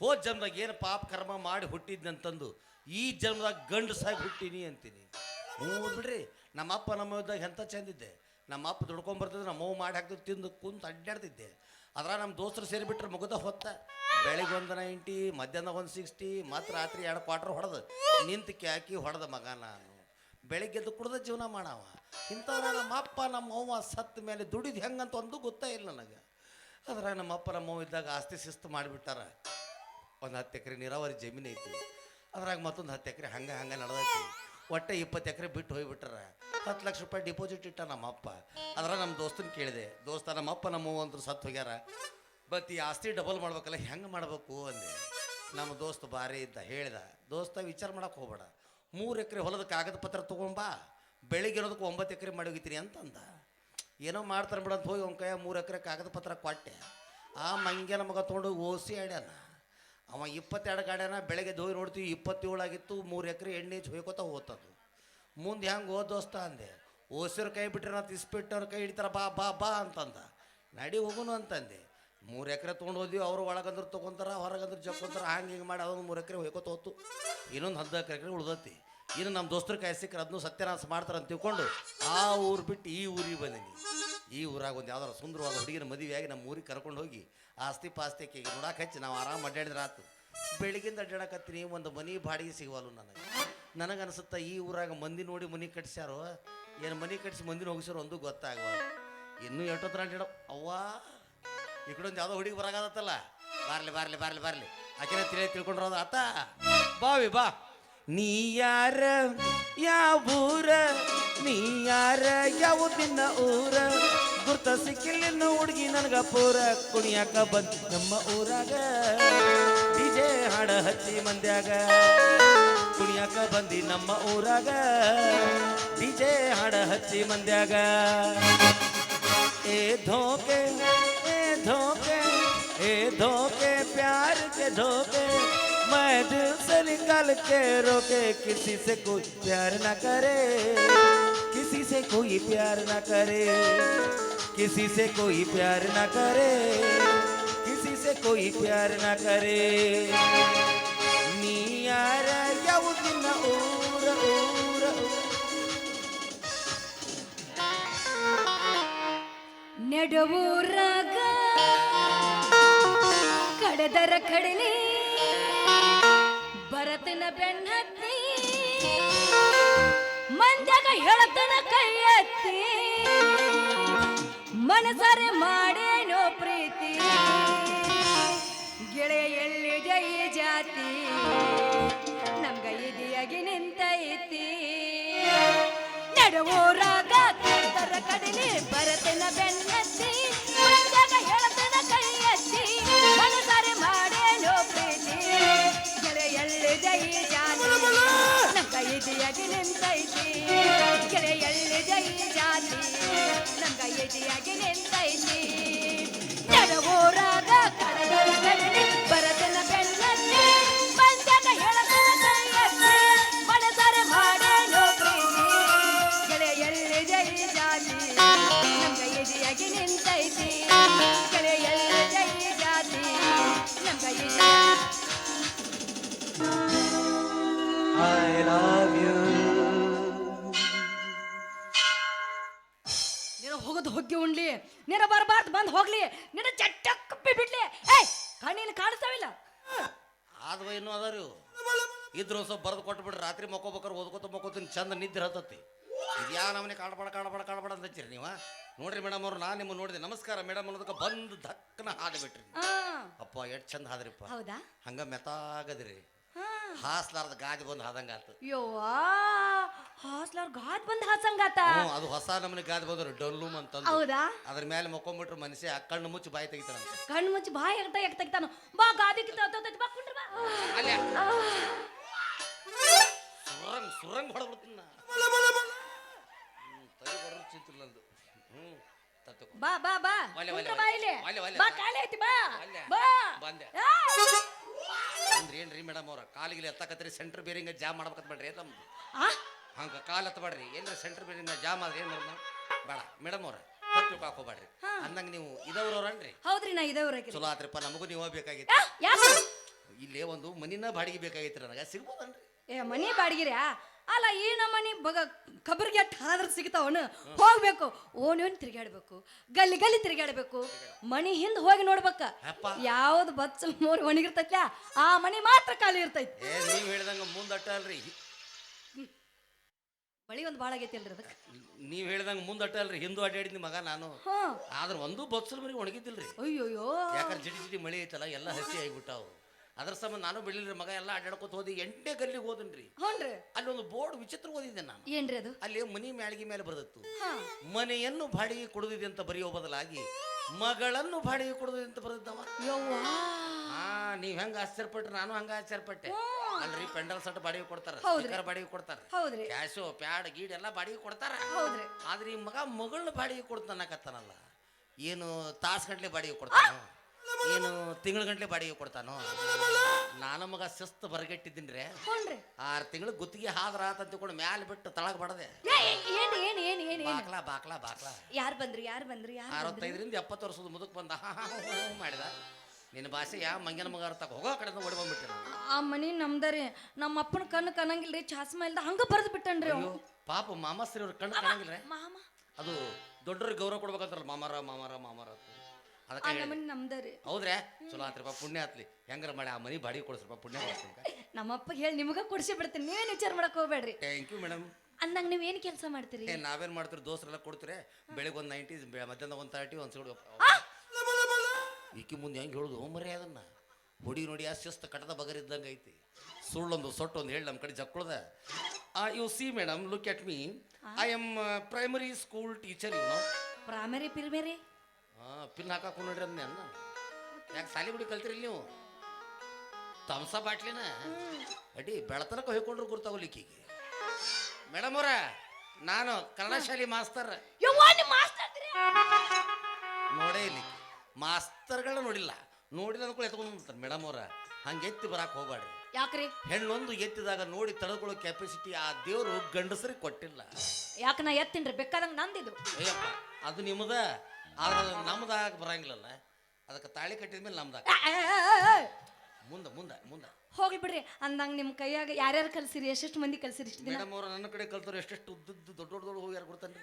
ಹೋದ ಜನ್ಮದಾಗ ಏನು ಪಾಪ ಕರ್ಮ ಮಾಡಿ ಹುಟ್ಟಿದ್ನಂತಂದು ಈ ಜನ್ಮದಾಗ ಗಂಡಸಾಗಿ ಹುಟ್ಟೀನಿ ಅಂತೀನಿ. ಬಿಡ್ರಿ ನಮ್ಮ ಅಪ್ಪ ನಮ್ಮ ಇದ್ದಾಗ ಎಂಥ ಚಂದಿದ್ದೆ ನಮ್ಮಪ್ಪ ದುಡ್ಕೊಂಬರ್ತಿದ್ರೆ ನಮ್ಮ ಅವ್ವ ಮಾಡಿ ಹಾಕ್ತಿದ್ದು ತಿಂದು ಕುಂತು ಅಡ್ಡಾಡ್ತಿದ್ದೆ ಅದ್ರ ನಮ್ಮ ದೋಸ್ತರು ಸೇರಿಬಿಟ್ರೆ ಮುಗಿದ ಹೊತ್ತ. ಬೆಳಿಗ್ಗೆ ಒಂದು ನೈಂಟಿ, ಮಧ್ಯಾಹ್ನ ಒಂದು ಸಿಕ್ಸ್ಟಿ ಮತ್ತು ರಾತ್ರಿ ಎರಡು ಕ್ವಾರ್ಟರ್ ಹೊಡೆದು. ನಿಂತು ಕ್ಯಾಕಿ ಹೊಡೆದ ಮಗ ನಾನು. ಬೆಳಿಗ್ಗೆ ಎದ್ದು ಕುಡ್ದ ಜೀವನ ಮಾಡವ. ಇಂಥವ್ರ ನಮ್ಮ ಅಪ್ಪ ನಮ್ಮ ಅವ್ವ ಸತ್ತ ಮೇಲೆ ದುಡಿದು ಹೆಂಗಂತ ಒಂದು ಗೊತ್ತೇ ಇಲ್ಲ ನನಗೆ. ಆದ್ರೆ ನಮ್ಮ ಅಪ್ಪ ನಮ್ಮ ಅವ್ವ ಇದ್ದಾಗ ಆಸ್ತಿ ಶಿಸ್ತು ಮಾಡಿಬಿಟ್ಟಾರ. ಒಂದು ಹತ್ತು ಎಕರೆ ನೀರಾವರಿ ಜಮೀನು ಐತಿ ಅದ್ರಾಗ ಮತ್ತೊಂದು ಹತ್ತು ಎಕರೆ ಹಂಗೆ ಹಂಗೆ ನಡೆದೈತಿ ಒಟ್ಟೆ ಇಪ್ಪತ್ತು ಎಕರೆ ಬಿಟ್ಟು ಹೋಗಿಬಿಟ್ರ ಹತ್ತು ಲಕ್ಷ ರೂಪಾಯಿ ಡಿಪಾಸಿಟ್ ಇಟ್ಟ ನಮ್ಮ ಅಪ್ಪ ಅದ್ರ ನಮ್ಮ ದೋಸ್ತನ ಕೇಳಿದೆ, ದೋಸ್ತ ನಮ್ಮ ಅಪ್ಪ ನಮ್ಮ ಅವ್ವ ಸತ್ತು ಹೋಗ್ಯಾರ. ಬಟ್ ಈ ಆಸ್ತಿ ಡಬಲ್ ಮಾಡ್ಬೇಕಲ್ಲ, ಹೆಂಗೆ ಮಾಡಬೇಕು? ಅಂದೆ. ನಮ್ಮ ದೋಸ್ತ ಭಾರಿ ಇದ್ದ, ಹೇಳಿದ, ದೋಸ್ತ, ವಿಚಾರ ಮಾಡಕ್ಕೆ ಹೋಗ್ಬೇಡ. ಮೂರು ಎಕರೆ ಹೊಲದ ಕಾಗದ ಪತ್ರ ತೊಗೊಂಬಾ ಬೆಳಿಗ್ಗೆ ಇರೋದಕ್ಕೆ ಒಂಬತ್ತು ಎಕರೆ ಮಾಡಿ ಅಂತಂದ. ಏನೋ ಮಾಡ್ತಾರೆ ಬಿಡೋದು ಹೋಗಿ ಅವ್ನ ಕೈ ಮೂರು ಎಕರೆ ಕಾಗದ ಪತ್ರ ಕೊಟ್ಟೆ. ಆ ಮಂಗೆ ನಮಗೆ ತೊಗೊಂಡು ಓಸಿ ಆಡ್ಯಾನ. ಅವ ಇಪ್ಪತ್ತೆರಡು ಗಾಡ್ಯಾನ ಬೆಳಗ್ಗೆ ದೋಯ್ ನೋಡ್ತೀವಿ, ಇಪ್ಪತ್ತೇಳಾಗಿತ್ತು, ಮೂರು ಎಕರೆ ಎಣ್ಣೆ ಹೊಯ್ಕೋತ ಹೋತದು. ಮುಂದೆ ಹೆಂಗೆ ದೋಸ್ತ ಅಂದೆ, ಓಸಿರ ಕೈ ಬಿಟ್ರೆ ನಾ ಇಸ್ಪಿಟ್ಟವ್ರ ಕೈ ಹಿಡಿತಾರ, ಬಾ ಬಾ ಬಾ ಅಂತಂದ. ನಡಿ ಹೋಗುನು ಅಂತಂದೆ. ಮೂರು ಎಕರೆ ತೊಗೊಂಡು ಹೋದ್ವಿ, ಅವರು ಒಳಗಂದ್ರೆ ತೊಗೊಂತಾರ, ಹೊರಗಂದ್ರೆ ಜಕ್ಕೊಂತಾರ, ಹಂಗೆ ಹಿಂಗೆ ಮಾಡಿ ಅದೊಂದು ಮೂರು ಎಕರೆ ಹೋಯ್ಕೋತ ಹೋತು ಇನ್ನೊಂದು ಹದಿನಾಲ್ಕು ಎಕರೆ ಉಳ್ದತಿ. ಇನ್ನು ನಮ್ಮ ದೋಸ್ತರ ಕೈ ಸಿಕ್ಕರೆ ಅದನ್ನು ಸತ್ಯನಾಶ ಮಾಡ್ತಾರೆ ಅಂತ ತಿಳ್ಕೊಂಡು ಆ ಊರು ಬಿಟ್ಟು ಈ ಊರಿಗೆ ಬಂದೀನಿ. ಈ ಊರಾಗ ಒಂದು ಯಾವ್ದಾರು ಸುಂದರವಾದ ಹುಡುಗಿನ ಮದುವೆಯಾಗಿ ನಮ್ಮ ಊರಿಗೆ ಕರ್ಕೊಂಡು ಹೋಗಿ ಆಸ್ತಿ ಪಾಸ್ತಿ ಆಕೆಗೆ ನೋಡಕ್ಕೆ ಹಚ್ಚಿ ನಾವು ಆರಾಮ್ ಅಡ್ಡಾಡಿದ್ರೆ ಆತು. ಬೆಳಗಿಂದ ಅಡ್ಡಾಡಕತ್ತೀನಿ ಒಂದು ಮನಿ ಬಾಡಿಗೆ ಸಿಗವಲ್ಲು ನನಗೆ. ನನಗೆ ಅನಿಸುತ್ತೆ ಈ ಊರಾಗ ಮಂದಿ ನೋಡಿ ಮನಿ ಕಟ್ಸ್ಯಾರೋ, ಏನು ಮನಿ ಕಟ್ಸಿ ಮಂದಿನ ಹೋಗಿಸ್ಯಾರೋ ಒಂದು ಗೊತ್ತಾಗವಲ್ಲ ಇನ್ನೂ ಎಷ್ಟೊತ್ತರ ಅಡ್ಡಾಡ ಅವ್ವ, ಈ ಕಡೆ ಒಂದು ಯಾವುದೋ ಹುಡುಗಿ ಬರಾಗತ್ತಲ್ಲ ಬಾರ್ಲಿ ಬಾರ್ಲಿ ಬಾರ್ಲಿ ಬಾರ್ಲಿ. ಆಕೆನ ತಿಳಿ ತಿಳ್ಕೊಂಡ್ರ ಆತ ಬಾವಿ ಬಾ. ನೀ ಯಾರ, ಯಾವ ಊರ? ನೀ ಯಾರ, ಯಾವ ಊರ? ಗುರ್ತ ಸಿಕ್ಕಿಲ್ಲ ಹುಡುಗಿ ನನಗ ಪೂರ ಕುಣಿಯಾಕ ಬಂದ್ ನಮ್ಮ ಊರಾಗ ಡಿಜೆ ಹಾಡ ಹಚ್ಚಿ ಮಂದ್ಯಾಗ ಕುಣಿಯಾಕ ಬಂದಿ ನಮ್ಮ ಊರಾಗ ಡಿಜೆ ಹಾಡ ಹಚ್ಚಿ ಮಂದ್ಯಾಗ ए धोखे ए धोखे ए धोखे प्यार के धोखे मैं दिल से निकाल के रोके किसी से कोई प्यार ना करे किसी से कोई प्यार ना करे किसी से कोई प्यार ना करे किसी से कोई प्यार ना करे ನೀ ಯಾರ ಯಾವುದಿನ ಊರ ಊರ ಊರ ನೆಡುವೂರಾಗ ಕಡದರ ಕಡಲಿ ಭರತನ ಬೆನ್ನತ್ತಿ ಮಂದ್ಯಾಗ ಹೇಳತನ ಕೈ ಎತ್ತಿ ಮನಸರೆ ಮಾಡೇನೋ ಪ್ರೀತಿ. ಗೆಳೆಯಲ್ಲಿ ಈ ಜಾತಿ. ನಮ್ಗ ಇದಿಯಾಗಿ ನಿಂತೈತಿ ನಡುವೂರಾಗ ರಾಗ ಕಡಲಿ ಬರತನ ಬೆನ್ನತ್ತಿ. ಇದ್ರ ಸ್ವಲ್ಪ ಬರೆದು ಕೊಟ್ಟು ಬಿಡ್ರಿ ರಾತ್ರಿ ಮಕ್ಕೋಬೇಕಾರೆ ಓದ್ಕೋತ ಮಕ್ಕೋತೀನಿ. ಚಂದ ನಿದ್ರೆ ಹತ್ತತಿ. ಇದು ಯಾವ ನಮ್ಮನೆ ಕಾಡ್ಬೇಡ ಕಾಡ್ಬೇಡ ಅಂತೀರಿ ಅಂತ ಹಚ್ಚಿರಿ ನೀವು? ನೋಡ್ರಿ ಮೇಡಮ್ ಅವ್ರು ನಾನು ನಿಮ್ಮ ನೋಡಿದೆ. ನಮಸ್ಕಾರ ಮೇಡಮ್ ಅನ್ನೋದಕ್ಕೆ ಬಂದು ಧಕ್ಕನ ಹಾಡ್ಬಿಟ್ರಿ ಅಪ್ಪಾ ಎಷ್ಟು ಚಂದ ಹಾದ್ರಿಪ್ಪ. ಹೌದಾ? ಹಂಗ ಮೆತ್ತಾಗದ್ರಿ. ಹಾಸ್ಲಾರ್ದ ಗಾದಿ ಬಂದು ಹಾದಂಗ ಆತು. ಹಾಸ್ಲಾರ್ ಗಾಜ್ ಬಂದು ಹಾಸಂಗಾತ ಅದು ಹೊಸ ನಮ್ಮನೆ ಗಾದಿ ಬಂದ್ರು ಡೊಲ್ಲೂಮ್ ಅಂತ ಹೌದಾ? ಅದ್ರ ಮೇಲೆ ಮಕ್ಕೊಂಬಿಟ್ರು ಮನುಷ್ಯ ಕಣ್ಣು ಮುಚ್ಚಿ ಬಾಯಿ ತೆಗಿತಾನ ಕಣ್ಣು ಮುಚ್ಚಿ ಬಾಯಿ ಎಗ್ತ ಎಗ್ ತೆಗಿತಾನ. ಬಾ ಗಾದಿ ಕಿತ್ತ ಬಾ ಕುಂಡ್ರ ಬಾ. ಸುರಂಗ್ ಹೊಡೆದ್ಬಿಡ್ತೀನಿ ನಾ. ಹ್ಞೂ ತಲೆ ಬರೋದು ಚಿಂತಿಲ್ಲ ನಂದು ಹ್ಞೂ ತತ್ತಕೊ ಬಾ ಬಾ ಬಾ. ಒಲೆ, ಒಲೆ, ಕುಂಡ್ರ ಬಾ ಒಲೆ. ಇಲ್ಲಿ. ಒಲೆ, ಒಲೆ. ಬಾ ಕಾಲೇ ಐತಿ ಬಾ. ಒಲೆ. ಬಾ. ಬಂದೆ. ಆ, ಅಂದ್ರೆ ಏನ್ರಿ ಮೇಡಮ್ ಅವ್ರ? ಕಾಲಿಗೆ ಎತ್ತಕತ್ರಿ ಸೆಂಟ್ರ್ ಬೇರಿಂಗ ಜಾಮ್ ಮಾಡ್ಬೇಕಂತ ಬೇಡ್ರಿ ತಮ್ಮದು ಆ? ಹಂಗ ಕಾಲ್ ಎತ್ತಬೇಡ್ರಿ ಏನ್ರ ಸೆಂಟ್ರ್ ಬೇರಿಂಗ ಜಾಮ್ ಆದ್ರೆ ಏನು ಮಾಡೋದು ಬೇಡ ಮೇಡಮ್ ಅವ್ರ ಹೊಟ್ಟು ಹಾಕೋಬೇಡ್ರಿ. ಹಾ. ಅಂದಂಗ ನೀವು ಇದವ್ರವ್ರನ್ರಿ ಹೌದ್ರಿ ನಾ ಇದೇ ಊರಾಗಿರಿ ಚಲೋ ಆತ್ರಿಪ್ಪ ನಮಗೂ ನೀವು ಬೇಕಾಗಿತ್ತು. ಯಾಕೆ ಇಲ್ಲೇ ಒಂದು ಮನಿನ ಬಾಡಿಗೆ ಬೇಕಾಗಿತ್ತು ನನಗೆ. ಸಿಗ್ಬೋದನ್ರಿ? ಏ ಮನಿ ಬಾಡಿಗಿರ್ಯಾ? ಅಲ್ಲ ಈ ನಮ್ಮನಿ ಬಗ ಕಬರ್ಗೆ ಅಟ್ ಹಾದ್ರ ಸಿಗ್ತಾವನು ಹೋಗ್ಬೇಕು. ಓಣಿ ತಿರ್ಗಾಡ್ಬೇಕು ಗಲ್ಲಿ ಗಲ್ಲಿ ತಿರ್ಗಾಡ್ಬೇಕು ಮನಿ ಹಿಂದ್ ಹೋಗಿ ನೋಡ್ಬೇಕ. ಯಾವ್ದು ಬಚ್ಚಲ್ ಮೋರಿ ಒಣಗಿರ್ತೈತ್ಲ ಆ ಮನಿ ಮಾತ್ರ ಖಾಲಿ ಇರ್ತೈತಿ. ನೀವು ಹೇಳ್ದಂಗೆ ಮುಂದಟ್ಟ ಅಲ್ರಿ ಬಳಿ ಒಂದು ಭಾಳ ಆಗೈತಿ ಅಲ್ರಿ ಅದಕ್ಕೆ. ನೀವು ಹೇಳ್ದಂಗೆ ಮುಂದೆ ಅಲ್ರಿ ಹಿಂದೂ ಅಡ್ಡಾಡಿದ್ನಿ ಮಗ ನಾನು. ಹಾ ಆದ್ರೆ ಒಂದು ಬಚ್ಚಲ್ ಮರಿ ಒಣಗಿದ್ದಿಲ್ರಿ. ಅಯ್ಯೋ ಯಾಕಂದ್ರೆ ಜಿಟಿ ಜಿಟಿ ಮಳೆ ಐತಲ್ಲ ಎಲ್ಲ ಹಸಿ ಆಗಿಬಿಟ್ಟಾವು. ಅದ್ರ ಸಂಬಂಧ ನಾನು ಬೆಳಿಲ್ರಿ ಮಗ ಎಲ್ಲ ಅಡ್ಡಾಡ್ಕೊತ ಹೋದಿ. ಎಂಟನೇ ಗಲ್ಲಿಗೆ ಹೋದನ್ರಿ. ಹ್ಞೂನ್ರಿ ಅಲ್ಲಿ ಒಂದು ಬೋರ್ಡ್ ವಿಚಿತ್ರ ಓದಿದ್ದೆ ನಾನು. ಏನ್ರಿ ಅದು? ಅಲ್ಲಿ ಮನಿ ಮ್ಯಾಳಿಗೆ ಮೇಲೆ ಬರೆದಿತ್ತು. ಹಾ. ಮನೆಯನ್ನು ಬಾಡಿಗೆ ಕೊಡುದಿದೆ ಅಂತ ಬರೆಯೋ ಬದಲಾಗಿ ಮಗಳನ್ನು ಬಾಡಿಗೆ ಕೊಡುದಿದೆ ಅಂತ ಯವ್ವಾ. ಹಾ ನೀವ್ ಹೆಂಗ ಆಶ್ಚರ್ಯಪಟ್ರೆ? ನಾನು ಹಂಗ ಆಶ್ಚರ್ಯಪಟ್ಟೆ. ಅಲ್ರಿ ಪೆಂಡಲ್ ಸಟ್ ಬಾಡಿಗೆ ಕೊಡ್ತಾರ ಹೌದ್ರಿ. ಸ್ಟಿಕ್ಕರ್ ಬಾಡಿಗೆ ಕೊಡ್ತಾರ. ಹೌದ್ರಿ. ಕ್ಯಾಶು ಪ್ಯಾಡ್ ಗೀಡ್ ಎಲ್ಲ ಬಾಡಿಗೆ ಕೊಡ್ತಾರ. ಹೌದ್ರಿ. ಆದ್ರೆ ಈ ಮಗ ಮಗಳನ್ನ ಬಾಡಿಗೆ ಕೊಡ್ತಾನಕತ್ತಾನಲ್ಲ. ಏನು ತಾಸು ಗಂಟ್ಲೆ ಬಾಡಿಗೆ ಕೊಡ್ತಾನೋ? ಏನು ತಿಂಗಳ ಗಂಟ್ಲೆ ಬಾಡಿಗೆ ಕೊಡ್ತಾನೋ? ನಾನು ಮಗ ಶಿಸ್ತು ಬರಗೆಟ್ಟಿದ್ದೀನ್ರಿ. ರೀ ಆರು ತಿಂಗಳು ಗುತ್ತಿಗೆ ಹಾದ್ರ ಆತ ತಿಳ್ಕೊಂಡು ಮ್ಯಾಲೆ ಬಿಟ್ಟು ತಳಗ ಬಡದೆ. ಏ, ಏ, ಏನ್ ಏನ್ ಏನ್ ಏನ್ ಏನ್? ಬಾಕ್ಲಾ ಬಾಕ್ಲಾ ಬಾಕ್ಲಾ. ಯಾರ್ ಬಂದ್ರಿ ಯಾರ್ ಬಂದ್ರಿ ಯಾರ್ ಬಂದ್ರಿ? ಅರವತ್ತೈದರಿಂದ ಎಪ್ಪತ್ತು ವರ್ಷದ ಮುದಕ್ ಬಂದ. ಹಾ ಹಾ ಹೂ ಹೂ ಮಾಡಿದ. ನಿನ್ನ ಭಾಷೆ ಯಾವ ಮಂಗನ ಮಗ ಅರ್ಥ ಹೋಗೋ ಕಡೆ ಓಡಿ ಬಂದ್ಬಿಟ್ಟಿರ? ಆ ಮನಿ ನಮ್ದರಿ ನಮ್ಮ ಅಪ್ಪನ ಕಣ್ಣು ಕನಂಗಿಲ್ರಿ ಚಾಸ್ಮ ಇಲ್ದ ಹಂಗ ಬರೆದು ಬಿಟ್ಟನ್ರಿ ಅವ ಅಯ್ಯೋ ಪಾಪ ಮಾಮಸ್ತ್ರಿ ಅವ್ರ ಕಣ್ಣು ಕಾಣಂಗಿಲ್ಲ ಮಾಮ. ಅದು ದೊಡ್ಡರಿಗೆ ಗೌರವ ಕೊಡ್ಬೇಕಂತಾರಲ್ಲ ಮಾಮಾರ ಮಾಮಾರ ಮಾಮಾರ ಅಂತ. ಅದಕ್ಕೆ ಹೇಳಿ. ನಮ್ಮನಿ ನಮ್ದರಿ ಹೌದ್ರೆ? ಚಲೋ ಆತ್ರಪ್ಪ ಪುಣ್ಯ ಆತ್ಲಿ. ಹೆಂಗ್ರ ಮಾಡಿ ಆ ಮನಿ ಬಾಡಿಗೆ ಕೊಡಿಸ್ರಪ್ಪ ಪುಣ್ಯ ನಮ್ಮಪ್ಪ ಹೇಳಿ ನಿಮಗ ಕೊಡ್ಸಿ ಬಿಡ್ತೀನಿ. ನೀವೇನ್ ವಿಚಾರ ಮಾಡಕ್ ಹೋಗ್ಬೇಡ್ರಿ. ಥ್ಯಾಂಕ್ ಯು ಮೇಡಮ್ ಅಂದಂಗ ನೀವ್ ಏನ್ ಕೆಲಸ ಮಾಡ್ತೀರಿ? ಏ ನಾವೇನ್ ಮಾಡ್ತೀರಿ? ದೋಸ್ತರೆಲ್ಲ ಕೊಡ್ತೀರಿ. ಬೆಳಿಗ್ಗೆ ಒಂದು ನೈಂಟಿ ಮಧ್ಯಾಹ್ನ ಒಂದು ತರ್ಟಿ ಒಂದು ಸಿಗೋದು ಈಕಿ ಮುಂದೆ ಹೆಂಗೆ ಹೇಳುದು? ಮರಿ ಅದನ್ನ. ಹುಡಿ ನೋಡಿ ಆ ಕಟದ ಬಗರಿದ್ದಂಗೆ ಐತಿ. ಸುಳ್ಳೊಂದು ಸೊಟ್ಟೊಂದು ಹೇಳಿ ನಮ್ಮ ಕಡೆ ಜಕ್ಕೊಳ್ದ. You see madam look at me I am primary school teacher you know primary primary ಹಾಂ ಪಿನ್ ಹಾಕಾಕು ನೋಡ್ರಿ ಅದನ್ನ ಯಾಕೆ ಸಾಲಿ ಗುಡಿ ಕಲ್ತಿರಿ ನೀವು? ತಮ್ಸ ಬಾಟ್ಲಿನ? ಅಡಿ ಬೆಳತನಕ ಹೊಯ್ಕೊಂಡ್ರು ಗುರ್ತಾವಲ್ಲ ಈಕಿಗೆ. ಮೇಡಮ್ ಅವರ ನಾನು ಕನ್ನಡ ಶಾಲೆ ಮಾಸ್ತರ್. ನೋಡೇ ಇಲ್ಲಿ ಮಾಸ್ತರ್ಗಳ ನೋಡಿಲ್ಲ. ನೋಡಿಲ್ಲ ಅಂದ್ಕೊಳ್ಳಿ ಎತ್ಕೊಂಡು ಮೇಡಮ್ ಅವರ. ಹಂಗೆ ಎತ್ತಿ ಬರಾಕ್ ಹೋಗ್ಬೇಡ್ರಿ ಯಾಕ್ರಿ? ಹೆಣ್ಣೊಂದು ಎತ್ತಿದಾಗ ನೋಡಿ ತಡೆದುಕೊಳ್ಳೋ ಕೆಪಾಸಿಟಿ ಆ ದೇವರು ಗಂಡಸರಿಗೆ ಕೊಟ್ಟಿಲ್ಲ. ಯಾಕೆ ನಾ ಎತ್ತಿನ್ರಿ? ಬೇಕಾದಂಗ ನಂದಿದ್ರು. ಅಯ್ಯಪ್ಪ ಅದು ನಿಮ್ಮದ ಆದ್ರೆ ಅದು ನಮ್ದಾಗ ಬರಂಗಿಲ್ಲಲ್ಲ. ಅದಕ್ಕೆ ತಾಳಿ ಕಟ್ಟಿದ ಮೇಲೆ ನಮ್ದಾಗ ಮುಂದೆ ಮುಂದೆ ಮುಂದೆ. ಹೋಗಿ ಬಿಡ್ರಿ. ಅಂದಂಗ ನಿಮ್ ಕೈಯಾಗ ಯಾರ್ಯಾರು ಕಲ್ಸಿರಿ ಎಷ್ಟೆಷ್ಟು ಮಂದಿ ಕಲ್ಸಿರಿ ಇಷ್ಟು ದಿನ? ಮೇಡಮ್ ಅವ್ರ ನನ್ನ ಕಡೆ ಕಲ್ತವ್ರು ಎಷ್ಟೆಷ್ಟು ಉದ್ದದ್ದು ದೊಡ್ಡ ದೊಡ್ಡ ದೊಡ್ಡ ಯಾರು ಕೊಡ್ತಾನೆ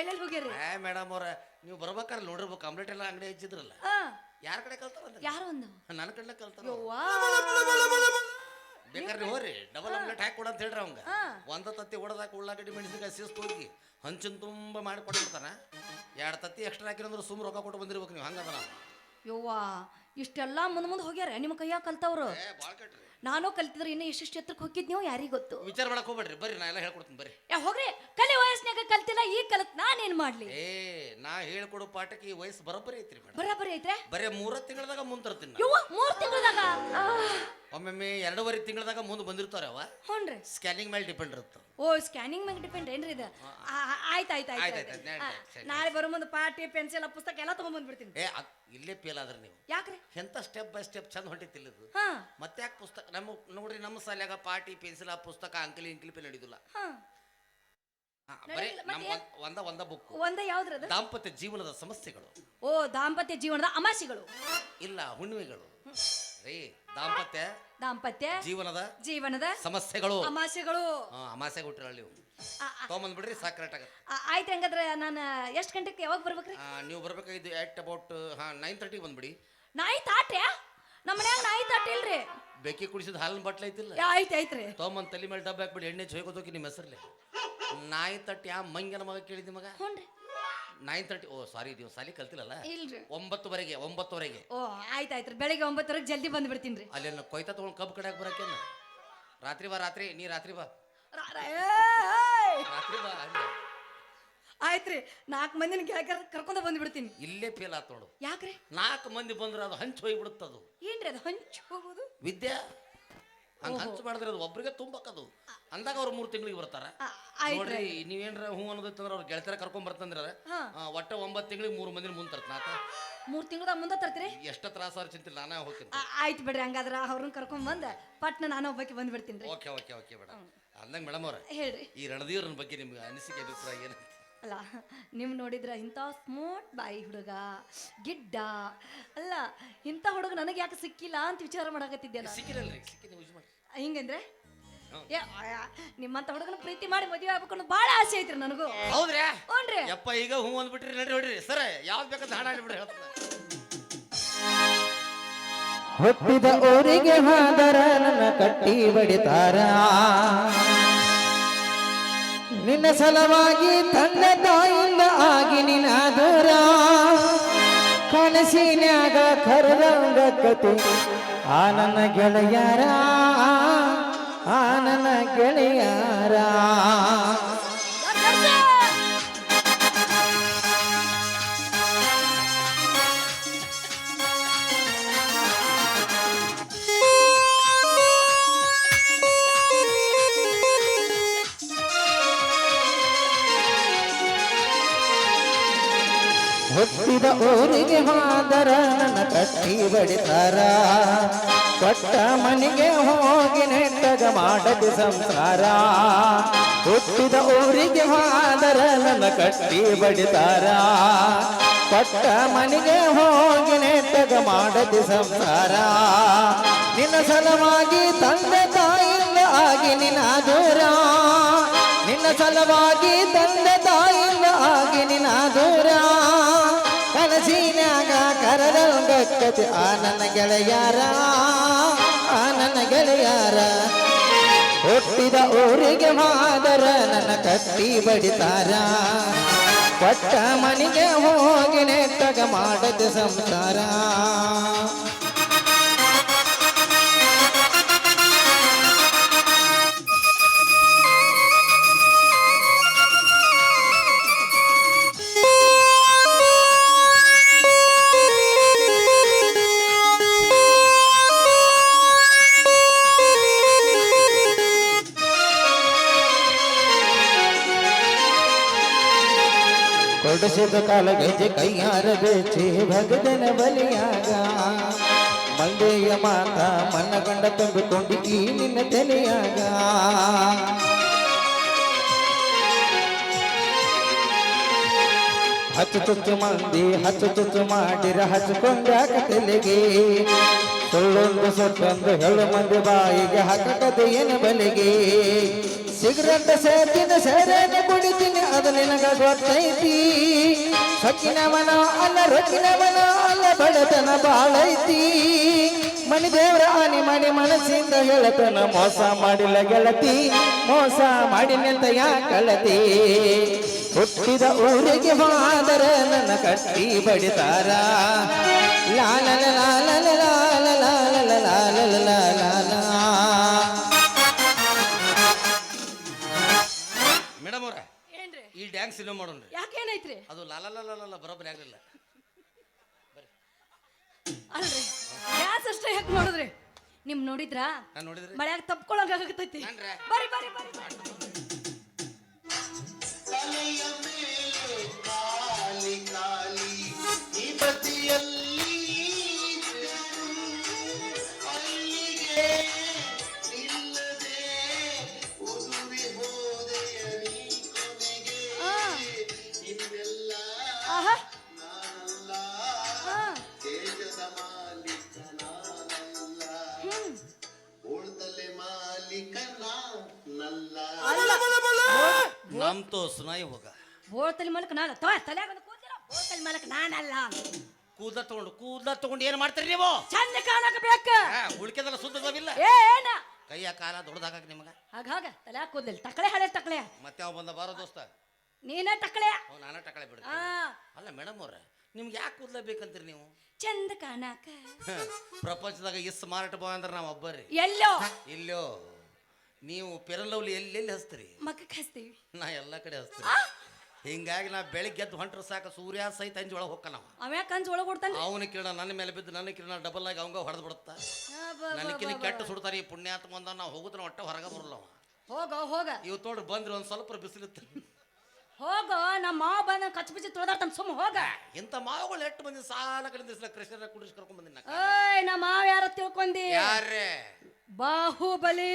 ಎಲ್ಲೆಲ್ಲಿ ಹೋಗ್ಯಾರಿ ಏ ಮೇಡಮ್ ಅವ್ರ ನೀವು ಬರ್ಬೇಕಾದ್ರೆ ನೋಡಿರ್ಬೇಕು. ಆಮ್ಲೆಟ್ ಎಲ್ಲ ಅಂಗಡಿ ಹಚ್ಚಿದ್ರಲ್ಲ. ಯಾರ ಕಡೆ ಕಲ್ತಾರ ಯಾರು ಒಂದು ನನ್ನ ಕಡೆ ಕಲ್ತಾರ ಯವ್ವಾ. ಬೇಕಾದ್ರೆ ಹೋರಿ ಡಬಲ್ ಆಮ್ಲೆಟ್ ಹಾಕಿ ಕೊಡಂತ ಹೇಳ್ರಿ ಅವಂಗ. ಹಾ. ಒಂದ ತತ್ತಿ ಹೊಡೆದಾಕ ಉಳ್ಳಾಗಡ್ಡಿ ಮೆಣಸಿನಕಾಯಿ ಶಿಸ್ತು ಹೋಗಿ ಹಂಚಿನ ತುಂಬ ಮಾಡಿ ಕೊಟ್ಟಿರ್ತಾನ ಎರಡು ತತ್ತಿ ಎಕ್ಸ್ಟ್ರಾ ಹಾಕಿರಂದ್ರೆ ಸುಮ್ ರೊಕ್ಕ ಕೊಟ್ಟು ಬಂದಿರ್ಬೇಕು ನೀವು. ಹಂಗದ ನಾವು ಯವ್ವಾ ಇಷ್ಟೆಲ್ಲ ಮುಂದ್ ಮುಂದೆ ಹೋಗ್ಯಾರ? ನಿಮ್ಮ ಕೈಯಾಗ ಕಲ್ತವ್ರು? ಏ ಭಾಳ ಕಟ್ರಿ ನಾನು ಕಲ್ತಿದ್ರೆ ಇನ್ನು ಇಷ್ಟಿಷ್ಟು ಎತ್ತರಕ್ಕೆ ಹೋಗಿದ್ ನೀವು? ಯಾರಿಗೆ ಗೊತ್ತು? ವಿಚಾರ ಮಾಡಕ್ ಹೋಗ್ಬೇಡ್ರಿ. ಬರ್ರಿ ನಾ ಎಲ್ಲ ಹೇಳ್ಕೊಡ್ತೀನಿ ಬರ್ರಿ. ಯಾ ಹೋಗ್ರಿ. ಕಲಿ ವಯಸ್ಸಿನಾಗ ಕಲ್ತಿಲ್ಲ ಈಗ ಕಲ್ತ್ ನಾನೇನ್ ಮಾಡ್ಲಿ? ಏ ನಾ ಹೇಳ್ಕೊಡು ಪಾಠಕ್ಕೆ ಈ ವಯಸ್ಸು ಬರೋಬ್ಬರಿ ಐತ್ರಿ ಮೇಡಮ್ ಬರಾಬರಿ ಐತ್ರೆ? ಬರೇ ಮೂರು ತಿಂಗಳದಾಗ ಮುಂತರ್ತೀನಿ ಮೂರು. ಯವ್ವ ಮೂರ್ ತಿಂಗಳದಾಗ? ಒಮ್ಮೊಮ್ಮೆ ಎರಡೂವರೆ ತಿಂಗಳದಾಗ ಮುಂದೆ ಬಂದಿರ್ತಾರೆ ಅವ. ಹ್ಞೂನ್ರಿ ಸ್ಕ್ಯಾನಿಂಗ್ ಮೇಲೆ ಡಿಪೆಂಡ್ ಇರುತ್ತೆ. ಓ ಸ್ಕ್ಯಾನಿಂಗ್ ಮೇಲೆ ಡಿಪೆಂಡ್ ಏನ್ರಿ ಇದು? ಆಯ್ತು ಆಯ್ತು ಆಯ್ತ್ ಆಯ್ತು ಆಯ್ತ್. ಆಯ್ತ್ ನಡಿ, ಸರಿ. ನಾಳೆ ಬರೋ ಮುಂದೆ ಪಾಟಿ ಪೆನ್ಸಿಲ್ ಪುಸ್ತಕ ಎಲ್ಲ ತಗೊಂಡ್ಬಂದ್ಬಿಡ್ತೀನಿ ಏ ಅದ್- ಇಲ್ಲೇ ಫೇಲ್ ಆದ್ರೆ ನೀವು. ಯಾಕ್ರಿ? ಎಂತ ಸ್ಟೆಪ್ ಬೈ ಸ್ಟೆಪ್ ಚಂದ ಹೊಂಟಿತ್ತಿಲ್ಲ ಇದು. ಹಾ. ಮತ್ತೆ ಯಾಕೆ ಪುಸ್ತಕ? ನಮ್ಮ ನೋಡ್ರಿ ನಮ್ಮ ಸಾಲ್ಯಾಗ ಪಾಟಿ ಪೆನ್ಸಿಲ್ ಆ ಪುಸ್ತಕ ಅಂಕಲಿ ಇಂಕಲಿ ಪೇ ನಡೆಯುದಿಲ್ಲ. ಹಾ. ಹಾ, ಬರೀ ನಡೆಯುದಿಲ್ಲ, ನಮ್ಮ ಮತ್ತೆ ಒಂದ್- ಒಂದ ಒಂದ ಬುಕ್ ಒಂದ ಯಾವ್ದ್ರದು ದಾಂಪತ್ಯ ಜೀವನದ ಸಮಸ್ಯೆಗಳು. ಓ ದಾಂಪತ್ಯ ಜೀವನದ ಅಮಾಸಿಗಳು. ಇಲ್ಲ ಹುಣ್ಣಿಮೆಗಳು. ರೀ ದಾಂಪತ್ಯ ದಾಂಪತ್ಯ ಜೀವನದ ಜೀವನದ ಸಮಸ್ಯೆಗಳು. ಅಮಾಸೆಗಳು ಅಮಾಸೆ ಹುಟ್ಟಿರಲ್ಲ ನೀವು. ಆ, ತೊಗೊಂಬಂದ್ಬಿಡ್ರಿ ಸಾಕು ಕರೆಕ್ಟ್ ಆಗತ್ತೆ. ಆಯ್ತು ಹಂಗಾದ್ರೆ ನಾನು ಎಷ್ಟು ಗಂಟೆಗೆ ಯಾವಾಗ ಬರ್ಬೇಕ್ರಿ? ನೀವು ಬರ್ಬೇಕಾಗಿದ್ದು ಎಟ್ ಅಬೌಟ್ ಹಾ ನೈನ್ ತರ್ಟಿಗೆ ಬಂದ್ಬಿಡಿ. ನಾಯಿ ತಾಟ್ರ್ಯಾ ನಮ್ಮ ಮನ್ಯಾಗ ನಾಯಿ ತಾಟ ಇಲ್ರಿ. ಬೆಕ್ಕಿ ಕುಡಿಸಿದ ಹಾಲಿನ ಬಟ್ಲ ಐತಿಲ್ಲ. ಆಯ್ತು ಐತ್ರಿ ತೊಗೊಂಬಂದ್ ತಲೆ ಮೇಲೆ ಡಬ್ಬ ಹಾಕ್ಬಿಡಿ ಎಣ್ಣೆ ಹೋಗಿ ನಿಮ್ಮ ಹೆಸರಲ್ಲಿ ನಾಯಿ ತಟ್ಟಿ ಆ ಮಂಗನ ಮಗ ಕೇಳಿದ ಮಗ? ಹ್ಞೂನ್ರಿ ನೈನ್ ತರ್ಟಿ ಓ ಸಾರಿ ನೀವು ಸಾಲಿ ಕಲ್ತಿಲ್ಲ ಇಲ್ರಿ. ಒಂಬತ್ತುವರೆಗೆ ಒಂಬತ್ತುವರೆಗೆ. ಓ ಆಯ್ತು ಆಯ್ತ್ರಿ ಬೆಳಗ್ಗೆ ಒಂಬತ್ತುವರೆಗೆ ಜಲ್ದಿ ಬಂದ್ಬಿಡ್ತೀನಿ ರೀ. ಅಲ್ಲೇನು ಕೊಯ್ತ ತಗೊಂಡು ಕಬ್ಬು ಕಡೆಗೆ ಬರಕ್ಕೆ ರಾತ್ರಿ ಬಾ ರಾತ್ರಿ ನೀ ರಾತ್ರಿ ಬಾ. ರಾತ್ರಿ ಬಾ ಆಯ್ತು ಆಯ್ತ್ರಿ ನಾಲ್ಕು ಮಂದಿನ ಕರ್ಕೊಂಡ ಬಂದ್ಬಿಡ್ತೀನಿ ಇಲ್ಲೇ ಫೇಲ್ ಆತ್ ನೋಡು. ಯಾಕ್ರಿ? ನಾಲ್ಕು ಮಂದಿ ಬಂದ್ರೆ ಅದು ಹಂಚು ಹೋಗ್ಬಿಡುತ್ತದು. ಏನ್ರಿ ಅದು ಹಂಚ್ ಹೋಗೋದು? ವಿದ್ಯಾ? ಹಂಗೆ ಹಂಚ್ ಮಾಡಿದ್ರೆ ಅದು ಒಬ್ರಿಗೆ ತುಂಬಕದು ಅಂದಾಗ ಅವ್ರು ಮೂರು ತಿಂಗಳಿಗೆ ಬರ್ತಾರ. ನೋಡ್ರಿ ನೀವೇನ್ರ ಹೂ ಅನ್ನೋದೈತಂದ್ರೆ ಅವ್ರ ಗೆಳತರ ಕರ್ಕೊಂಡ್ ಬರ್ತಂದ್ರ ಹಾ. ಒಟ್ಟ ಒಂಬತ್ತು ತಿಂಗಳಿಗೆ ಮೂರು ಮಂದಿನ ಮುಂದ್ ತರ್ತ ನಾಕ ಮೂರ್ ತಿಂಗಳದಾಗ ಮುಂದೆ ತರ್ತೀರಿ? ಎಷ್ಟ ತ್ರಾಸ ಅವ್ರ ಚಿಂತಿಲ್ಲ ನಾನೇ ಹೋಗ್ತೀನಿ. ಆಯ್ತು ಬಿಡ್ರಿ ಹಂಗಾದ್ರ ಅವ್ರನ್ನ ಕರ್ಕೊಂಡ್ ಬಂದ ಪಟ್ನ ನಾನು ಒಬ್ಬಕ್ಕೆ ಬಂದ್ಬಿಡ್ತೀನಿ ಓಕೆ ಓಕೆ ಓಕೆ ಮೇಡಮ್. ಅಂದಂಗೆ ಮೇಡಮ್ ಅವ್ರ ಹೇಳ್ರಿ. ಈ ರಣದೀವ್ರನ ಬಗ್ಗೆ ನಿಮ್ಗೆ ಅನಿಸಿಕೆ ಅಭಿಪ್ರಾಯ ಏನು ಅಲ್ಲ ನೀವು ನೋಡಿದ್ರ ಇಂಥ ಸ್ಮೂತ್ ಬಾಯಿ ಹುಡುಗ ಗಿಡ್ಡ ಅಲ್ಲ ಇಂಥ ಹುಡುಗ ನನಗೆ ಯಾಕೆ ಸಿಕ್ಕಿಲ್ಲ ಅಂತ ವಿಚಾರ ಮಾಡಾಕತ್ತಿದ್ದೆ ನಾನು ಹಿಂಗಂದ್ರೆ? ಏ ನಿಮ್ಮಂತ ಹುಡುಗನ ಪ್ರೀತಿ ಮಾಡಿ ಮದುವೆ ಆಗ್ಬೇಕು ಅನ್ನೋ ಬಹಳ ಆಸೆ ಐತ್ರಿ ನನಗೂ. ಹೌದ್ರಾ? ಹ್ಞೂನ್ರಿ ಯಪ್ಪ ಈಗ ಹ್ಞೂ ಅಂದ್ಬಿಟ್ರಿ ನಡ್ರಿ ನೋಡ್ರಿ ಸರ ಯಾವ್ದು ಬೇಕಂತ ಹಣ ಹುಟ್ಟಿದ ಊರಿಗೆ ಹಾದರ ನನ್ನ ಕಟ್ಟಿ ಬಡಿತಾರ. ನಿನ್ನ ಸಲವಾಗಿ ತಂದೆ ತಾಯಿಂದ ಆಗಿ ನಿನಾದರ. ಕನಸಿನ್ಯಾಗ ಕರದಂಗ ಕತೆ, ಆ ನನ್ನ ಗೆಳೆಯರ, ಆ ನನ್ನ ಗೆಳೆಯರ. ಹೋದರ ನನ್ನ ಕಟ್ಟಿ ಬಡಿತಾರ. ಕೊಟ್ಟ ಮನೆಗೆ ಹೋಗಿ ನೆಟ್ಟಗ ಮಾಡದು ಸಂಸಾರ. ಹುಟ್ಟಿದ ಊರಿಗೆ ಹೋದರ ನನ್ನ ಕಟ್ಟಿ ಬಡಿತಾರ. ಕೊಟ್ಟ ಮನೆಗೆ ಹೋಗಿ ನೆಟ್ಟಗ ಮಾಡದು ಸಂಸಾರ. ನಿನ್ನ ಸಲವಾಗಿ ತಂದೆ ತಾಯಿಲ್ಲ ಆಗಿ ನಿನ್ನ ದೂರ. ನಿನ್ನ ಸಲವಾಗಿ ತಂದೆ ತಾಯಿಲ್ಲ ಆಗಿ ನಿನ್ನ ದೂರ. ಕನಸಿನ್ಯಾಗ ಕರದಂಗಕ್ಕತಿ ಆ ಆನನ ಗೆಳೆಯಾರ ಆನನ ಗೆಳೆಯಾರ. ಹುಟ್ಟಿದ ಊರಿಗೆ ಮಾದರ ನನ್ನ ಕಟ್ಟಿ ಬಡಿತಾರ. ಕೊಟ್ಟ ಮನೆಗೆ ಹೋಗಿ ನೆಟ್ಟಗ ಮಾಡದ ಸಂಸಾರ. ಕೊಡಿಸಿದ ಕಾಲ ಗೆಜೆ ಕೈಯಾರ ಬೇಚಿ ಭಗದನ ಬಲಿಯಾಗ. ಮಂಗೆಯ ಮಾತ ಮನಗಂಡ ತುಂಬಿಕೊಂಡು ಈ ನಿನ್ನ ತಲೆಯಾಗ. ಹಚ್ಚು ಚುಚ್ಚು ಮಂದಿ, ಹಚ್ಚು ಚುಚ್ಚು ಮಾಡಿರ ಹಚ್ಕೊಂಡಾಕ ತಲೆಗೆ? ಸುಳ್ಳೊಂದು ಸೊಟ್ಟೊಂದು ಹೇಳು ಮಂದಿ ಬಾಯಿಗೆ ಹಾಕಕದು ಏನು ಬಲಿಗೆ? ಸಿಗರೆಟ್ ಸೇತಿನ ಸೇರೇನೆ ಕುಡಿತೀನಿ, ಅದು ನಿನಗ ಗೊತ್ತೈತಿ. ಸೊಕ್ಕಿನವನ ಅಲ್ಲ ರೊಕ್ಕಿನವನ ಅಲ್ಲ, ಬಡತನ ಬಾಳೈತಿ. ಮನಿ ದೇವ್ರ ಹಾನಿ ಮಾಡಿ ಮನಸ್ಸಿಂದ ಹೇಳತನ, ಮೋಸ ಮಾಡಿಲ್ಲ ಗೆಳತಿ, ಮೋಸ ಮಾಡಿ ನಿಂತ ಯಾಕಳತಿ ಹುಟ್ಟಿದ ಊರಿಗೆ ಮಾದರ ನನ್ನ ಕಟ್ಟಿ ಬಡಿತಾರ. ಲಾಲ ಲಾಲ ಲಾಲ ಲಾಲ ಲಾಲ ಲಾಲ ಏನ್ರಿ ಸಿನಿಮಾ ಮಾಡೋಣ ಯಾಕೇನೈತ್ರಿ? ಅದು ಲಾಲ ಬರೋಬ್ಬರಿ ಆಗಲಿಲ್ಲ. ಅಲ್ರಿ ಗ್ಯಾಸ್ ಅಷ್ಟೇ ಯಾಕೆ ನೋಡಿದ್ರಿ? ನಿಮ್ ನೋಡಿದ್ರಾ? ನಾನು ನೋಡಿದ್ರಿ. ಮಳ್ಯಾಗ ತಪ್ಕೊಳಂಗ ಆಗತೈತಿ ನಾನ್ರೆ? ಬರ್ರಿ ಬರ್ರಿ ಬರ್ರಿ. ಅಲ್ಲ. ನಮ್ ತೋಸ್ನ ಇವಾಗ. ಬೋಳ್ತಲಿ ಮಲಕ ನಾನು ತೋ ತಲ್ಯಾಗ ಕೂತಿರ. ಬೋಳ್ತಲಿ ಮಲಕ ನಾನಲ್ಲ. ಕೂದ ತಗೊಂಡು ಕೂದ ತಗೊಂಡು ಏನ್ ಮಾಡ್ತೀರಿ ನೀವು? ಚಂದ ಕಾಣಕ ಬೇಕ. ಉಳ್ಕೆದಲ್ಲ ಸುದ್ದದವಿಲ್ಲ ಏನ? ಕೈಯ ಕಾಲ ದೊಡ್ಡದಾಕ ನಿಮಗ? ಹಾಗ ಹಾಗ. ಕೂದಲ್ ತಕಳೆ ಹಳೆ ತಕಳೆ. ಮತ್ತೆ ಅವ ಬಂದ ಬಾರೋ ದೋಸ್ತ? ನೀನೇ ತಕಳೆ? ಅವ್ ನಾನ ತಕಳೆ ಬಿಡ ಅಲ್ಲ ಮೇಡಮ್ ಅವ್ರ ನಿಮ್ಗೆ ಯಾಕೆ ಕೂದಲ ಬೇಕಂತೀರಿ ನೀವು? ಚಂದ ಕಾಣಕ. ಪ್ರಪಂಚದಾಗ ಇಸ್ ಸ್ಮಾರ್ಟ್ ಬಾಯ್ ಅಂದ್ರೆ ನಾವು ಒಬ್ಬರಿ ಎಲ್ಲೋ? ಇಲ್ಲೋ? ನೀವು ಪೆರಲವ್ಲಿ ಎಲ್ಲಿ ಹಚ್ತೀರಿ? ಮಕ್ಕಕ್ಕೆ ಹಚ್ತೀವಿ. ನಾ ಎಲ್ಲ ಕಡೆ ಹಚ್ತೀನಿ. ಹಿಂಗಾಗಿ ನಾ ಬೆಳಿಗ್ಗೆ ಎದ್ದು ಹೊಂಟ್ರ ಸಾಕು ಸೂರ್ಯ ಸಹಿತ ಅಂಜಿ ಒಳಗೆ ಹೋಗ್ಕ ನಾವು ಅವ್ಯಾ ಕಂಜ್ ಒಳಗೆ ಕೊಡ್ತಾನೆ ಅವನ ಕಿರಣ ನನ್ನ ಮೇಲೆ ಬಿದ್ದು ನನ್ನ ಕಿರಣ ಡಬಲ್ ಆಗಿ ಅವಂಗ ಹೊಡೆದು ಬಿಡುತ್ತಾ. ನನಗಿನ ಕೆಟ್ಟ ಸುಡ್ತಾರೆ ಈ ಪುಣ್ಯಾತ್ಮ ಅಂದ ನಾವು ಹೋಗುದ್ರ ಒಟ್ಟ ಹೊರಗೆ ಬರಲ್ಲ ಅವ. ಹೋಗ ಹೋಗ. ಇವತ್ತು ನೋಡ್ರಿ ಬಂದ್ರಿ ಒಂದು ಸ್ವಲ್ಪ ಬಿಸಿಲಿತ್ತು. ಹೋಗ ನಮ್ಮ ಮಾವ ಬಂದ ಕಚ್ಚ ಬಿಚ್ಚಿ ತೊಳೆದಾಡ್ತಾನೆ ಸುಮ್ಮ ಹೋಗ. ಇಂಥ ಮಾವುಗಳು ಎಷ್ಟು ಬಂದಿ ಸಾಲ ಕಡೆ ಕೃಷ್ಣರ ಕುಡಿಸಿ ಕರ್ಕೊಂಡ್ ಬಂದಿನ ಏ ನಮ್ಮ ಮಾವ ಯಾರ ತಿಳ್ಕೊಂಡಿ? ಯಾರೇ ಬಾಹುಬಲಿ.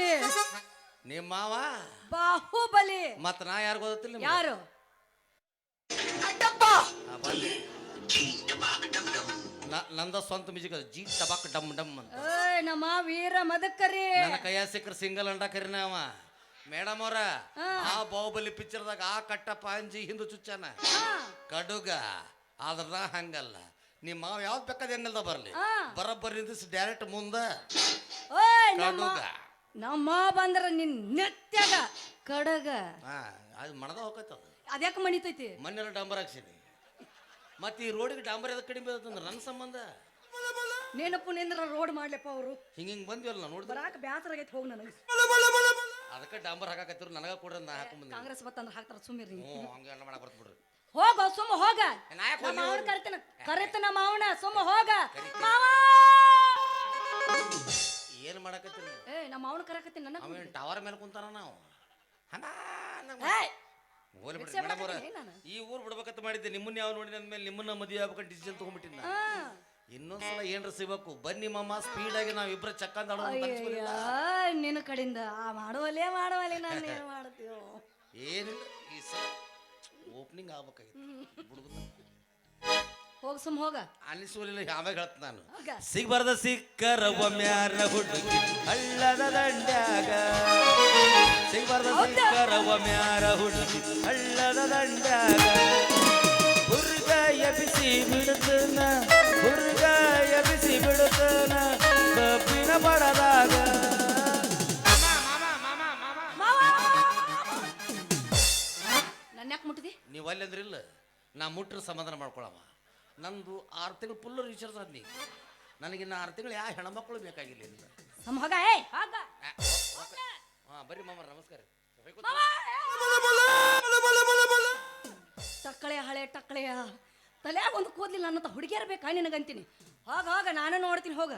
ನಿಮ್ಮ ಮಾವ? ಬಾಹುಬಲಿ. ಮತ್ತ ನಾ ಯಾರು ಗೊತ್ತಿಲ್ಲ ಯಾರು. ನ- ನಂದ ಸ್ವಂತ ಮ್ಯೂಸಿಕ್ ಅದು. ಜಿ ಟಬಾಕ್ ಡಮ್ ಡಮ್ ಅಂತ. ಏಯ್ ನಮ್ಮ ವೀರ ಮದಕರಿ. ನನ್ನ ಕೈಯ ಸಿಕ್ಕರ ಸಿಂಗಲ್ ಅಂಡ ಕರಿನ ಅವ. ಮೇಡಮ್ ಅವ್ರ ಆ ಬಾಹುಬಲಿ ಪಿಕ್ಚರ್ದಾಗ ಆ ಕಟ್ಟಪ್ಪ ಪಾಂಜಿ ಹಿಂದು ಚುಚ್ಚಾನ. ಕಡುಗ ಆದ್ರ ಹಂಗಲ್ಲ. ನಿಮ್ಮ ಮಾವ ಯಾವ್ದು ಬೇಕಾದ ಹೆಂಗಲ್ದ ಬರ್ಲಿ. ಬರಬ್ಬರಿ ನಿಂದಿಸಿ ಡೈರೆಕ್ಟ್ ಮುಂದ. ಕಡುಗ. ನಮ್ಮ ಬಂದ್ರ ನಿನ್ ನೆತ್ತಗ ಕಡಗ. ಹಾ ಅದು ಮಣದ ಹೋಗತ್ತದ ಅದ್ಯಾಕ ಮಣಿತೈತಿ? ಮೊನ್ನೆಲ್ಲ ಡಾಂಬರ್ ಹಾಕ್ಸಿನಿ. ಮತ್ತೆ ಈ ರೋಡಿಗೆ ಡಾಂಬರ್ ಎದಕ್ಕೆ ಕಡಿಮೆ ಆಯ್ತಂದ್ರೆ ನನ್ನ ಸಂಬಂಧ? ನೇನಪ್ಪು ನಿಂದ್ರ ರೋಡ್ ಮಾಡ್ಲಪ್ಪ ಅವರು. ಹಿಂಗ ಹಿಂಗ್ ಬಂದಿವಲ್ಲ ನೋಡಿದ್ರೆ ಬರಾಕ ಬ್ಯಾಸರ ಆಗೈತೆ ಹೋಗಿ ನನಗೆ. ಅದಕ್ಕೆ ಡಾಂಬರ್ ಹಾಕಾಕತ್ತಿರು ನನಗ ಕೊಡ್ರಿ ನಾ ಹಾಕೊಂಡ್ ಕಾಂಗ್ರೆಸ್ ಬತ್ತಂದ್ರ ಹಾಕ್ತಾರ ಸುಮ್ಮಿರಿ ಹ್ಞೂ ಹಂಗೆ ಎಲ್ಲ ಮಾಡಕ್ ಬರ್ತ ಬಿಡ್ರಿ. ಹೋಗ ಸುಮ್ಮ ಹೋಗ. ನಾ ಯಾಕ್ ನಮ್ಮ ಹೋಗ್ಲಿ? ಮಾವನ ಕರಿತನ. ಕರಿತನ ಮಾವನ ಸುಮ್ಮ ಹೋಗ. ಮಾವ! ಏನು ಮಾಡಕತ್ತೀರಿ ನೀವು? ಏ ನಮ್ಮ ಮಾವನ ಕರಕತ್ತೀನಿ ನನ್ನ ಅವೇನು ಟವರ್ ಮೇಲೆ ಕುಂತಾರ ನಾವು? ಹಂಗ ಏಯ್! ಹೋಲಿ ಬಿಡ್ರಿ ಮೇಡಮ್ ಅವ್ರ. ನಾನು. ಈ ಊರು ಬಿಡ್ಬೇಕಂತ ಮಾಡಿದ್ದೆ ನಿಮ್ಮನ್ನ ಯಾವ ನೋಡಿ ಅಂದ್ಮೇಲೆ ನಿಮ್ಮನ್ನ ಮದುವೆ ಆಗ್ಬೇಕಂತ ಡಿಸಿಷನ್ ತಗೊಂಡ್ಬಿಟ್ಟಿನ ಇನ್ನೊಂದು ಇನ್ನೊಂದ್ಸಲ ಏನ್ರ ಸಿಗ್ಬೇಕು? ಬನ್ನಿ ಮಮ್ಮ ಸ್ಪೀಡ್ ಆಗಿ ನಾವ್ ಇಬ್ರ ಚಕ್ಕಂದ ನಿನ್ನ ಕಡಿಂದ ಆ ಮಾಡುವಲ್ಲೇ ಮಾಡುವಲ್ಲೇ ನಾನು ಏನು ಮಾಡ್ತೀವೋ ಏನಿಲ್ಲ ಈ ಸಲ ಓಪನಿಂಗ್ ಆಗ್ಬೇಕಾಗಿತ್ತು. ಹೋಗ್ ಸುಮ್ ಹೋಗ. ಅನಿಸೋಲಿಲ್ಲ ಯಾವಾಗ ಹೇಳ್ತ ನಾನು. ಹೋಗ. ಸಿಗ್ಬಾರ್ದ ಸಿಕ್ಕರ ಒಮ್ಮ್ಯಾರ ಹುಡುಗಿ ಹಳ್ಳದ ದಂಡ್ಯಾಗ. ಸಿಗ್ಬಾರ್ದ ಸಿಕ್ಕರ ಒಮ್ಮ್ಯಾರ ಹುಡುಗಿ ಹಳ್ಳದ ದಂಡ್ಯಾಗ. ಹುರ್ಗ ಎಬಿಸಿ ಬಿಡುತ್ತನ ಹುರ್ಗ ಎಬಿಸಿ ಬಿಡುತ್ತನ ಕಬ್ಬಿನ ಬಡದಾಗ. ಮಾವ ನನ್ನ ಯಾಕೆ ಮುಟ್ಟಿದಿ ನೀವು ಅಲ್ಲಿ ಅಂದ್ರಿಲ್ಲ ನಾ ಮುಟ್ರ ಸಮಾಧಾನ ಮಾಡ್ಕೊಳವ. ನಂದು ಆರು ತಿಂಗಳು ಫುಲ್ ರಿಸರ್ಚ್ ಆದ್ನಿ ನನಗಿನ್ನ ಆರು ತಿಂಗಳು ಯಾವ ಹೆಣ್ಮಕ್ಳು ಬೇಕಾಗಿಲ್ಲ ನಮ್ಮ ಹೋಗ. ಓಕೆ. ಹಾ ಬರ್ರಿ ಮಾಮ ನಮಸ್ಕಾರ. ಟಕ್ಕಳೆಯ ಹಳೆ ಟಕ್ಕಳೆಯ ತಲೆಯಾಗ ಒಂದು ಕೂದಲಿಲ್ಲ ಅನ್ನಂತ ಹುಡುಗಿಯರ್ ಬೇಕಾ ನಿನಗಂತೀನಿ? ಹೋಗ ಹೋಗ ನಾನು ನೋಡ್ತೀನಿ ಹೋಗ.